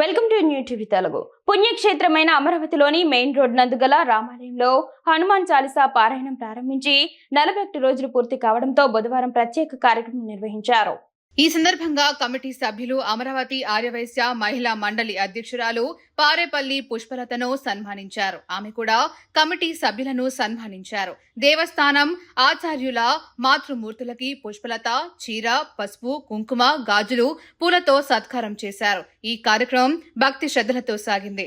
Welcome to new TV Telugu. పుణ్యక్షేత్రమైన అమరావతిలోని main road నందు గల రామాలయంలో హనుమాన్ చాలీసా పారాయణం ప్రారంభించి నలభై ఒకటి రోజులు పూర్తి కావడంతో బుధవారం ప్రత్యేక కార్యక్రమం నిర్వహించారు. ఈ సందర్భంగా కమిటీ సభ్యులు అమరావతి ఆర్యవైశ్య మహిళా మండలి అధ్యక్షురాలు పారేపల్లి పుష్పలతను సన్మానించారు. ఆమె కూడా కమిటీ సభ్యులను సన్మానించారు. దేవస్థానం ఆచార్యుల మాతృమూర్తులకి పుష్పలత చీర పసుపు కుంకుమ గాజులు పూలతో సత్కారం చేశారు. ఈ కార్యక్రమం భక్తి శ్రద్ధలతో సాగింది.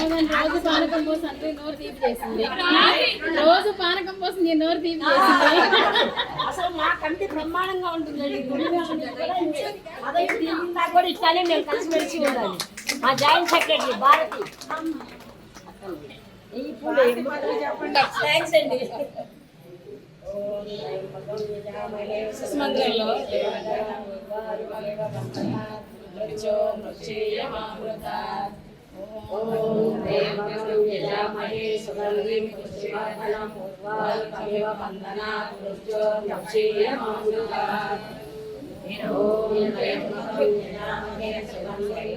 రోజు పానకం పోసి అంటే నోరు తీపి చేసింది. రోజు పానకం పోసి నేను నోరు తీపి చేసింది. అసలు మాకంటే బ్రహ్మాండంగా ఉంటుంది కూడా ఇట్లానే కలిసి మెలిసి ఉండాలి. మా జాయింట్ సెక్రటరీ భారతి. థ్యాంక్స్ అండి. ओम देवकं यजामहे सुगन्धिं पुष्टिवर्धनं पूर्वाल्पमेव वन्दना पुरुषो लक्षीयमामृतः ॐ देवकं यजामहे सुगन्धिं